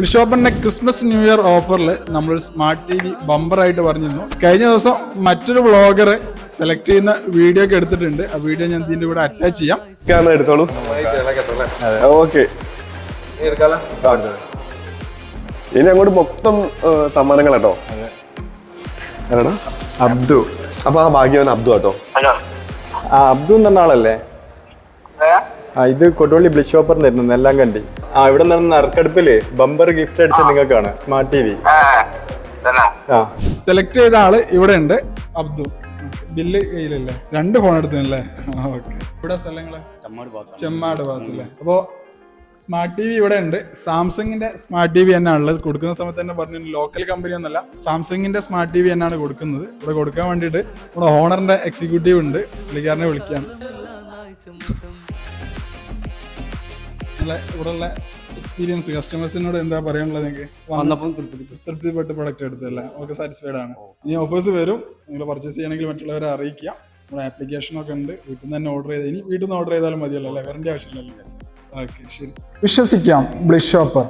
ബിഷോപ്പിന്റെ Christmas new year ഓഫറിൽ നമ്മൾ smart T V ബമ്പറായിട്ട് പറഞ്ഞിരുന്നു. കഴിഞ്ഞ ദിവസം മറ്റൊരു വ്ളോഗർ സെലക്ട് ചെയ്യുന്ന വീഡിയോ ഒക്കെ എടുത്തിട്ടുണ്ട്. ആ വീഡിയോ ഞാൻ ഇതിന്റെ കൂടെ അറ്റാച്ച് ചെയ്യാം. ക്യാമറ എടുത്തോളൂ. ഓക്കെ. ഇനി അങ്ങോട്ട് മൊത്തം സമ്മാനങ്ങൾ കേട്ടോ ആരാടാ? അബ്ദു. അപ്പൊ ആ ഭാഗ്യവൻ അബ്ദു കേട്ടോ ആ അബ്ദു എന്ന ആളല്ലേ? ആ ഇത് കൊടുവള്ളി ബ്ലിഷ് ഷോപ്പർ എല്ലാം കണ്ടി. ആ ഇവിടെ നടന്ന നറുക്കെടുപ്പിൽ ബമ്പർ ഗിഫ്റ്റ് അടിച്ച നിങ്ങൾക്കാണ് സ്മാർട്ട് ടി വി ആ സെലക്ട് ചെയ്ത ആൾ ഇവിടെ ഉണ്ട് അബ്ദു. ബില്ല് കയ്യിലല്ലേ? രണ്ട് ഫോൺ എടുത്തല്ലേ ഓക്കെ ഇവിടെ സ്ഥലങ്ങൾ? ചെമ്മാട് ഭാഗത്തല്ലേ? അപ്പോ സ്മാർട്ട് ടി വി ഇവിടെ ഉണ്ട്. സാംസങ്ങിന്റെ സ്മാർട്ട് ടി വി തന്നെയാണ് ഉള്ളത് കൊടുക്കുന്ന സമയത്ത് തന്നെ പറഞ്ഞു ലോക്കൽ കമ്പനി ഒന്നല്ല. സാംസങ്ങിന്റെ സ്മാർട്ട് ടി വി തന്നെയാണ് കൊടുക്കുന്നത്. ഇവിടെ കൊടുക്കാൻ വേണ്ടിയിട്ട് ഇവിടെ ഓണറിന്റെ എക്സിക്യൂട്ടീവ് ഉണ്ട്. പുള്ളിക്കാരനെ വിളിക്കുകയാണ്. ഇവിടെയുള്ള എക്സ്പീരിയൻസ് കസ്റ്റമേഴ്സിനോട് എന്താ പറയാനുള്ളത് നിങ്ങൾക്ക് വന്നപ്പം തൃപ്തി തൃപ്തിപ്പെട്ട് പ്രൊഡക്റ്റ് എടുത്തല്ലേ ഓക്കെ സാറ്റിസ്ഫൈഡ് ആണ്. ഇനി ഓഫേഴ്സ് വരും. നിങ്ങൾ പർച്ചേസ് ചെയ്യണമെങ്കിൽ മറ്റുള്ളവരെ അറിയിക്കാം. നമ്മുടെ ആപ്ലിക്കേഷനൊക്കെ ഉണ്ട്. വീട്ടിൽ നിന്ന് തന്നെ ഓർഡർ ചെയ്ത് ഇനി വീട്ടിൽ നിന്ന് ഓർഡർ ചെയ്താലും മതിയല്ലോ അല്ലേ? വരേണ്ട ആവശ്യമില്ലല്ലോ. ഓക്കെ ശരി. വിശ്വസിക്കാം ബ്ലിഷ് ഷോപ്പർ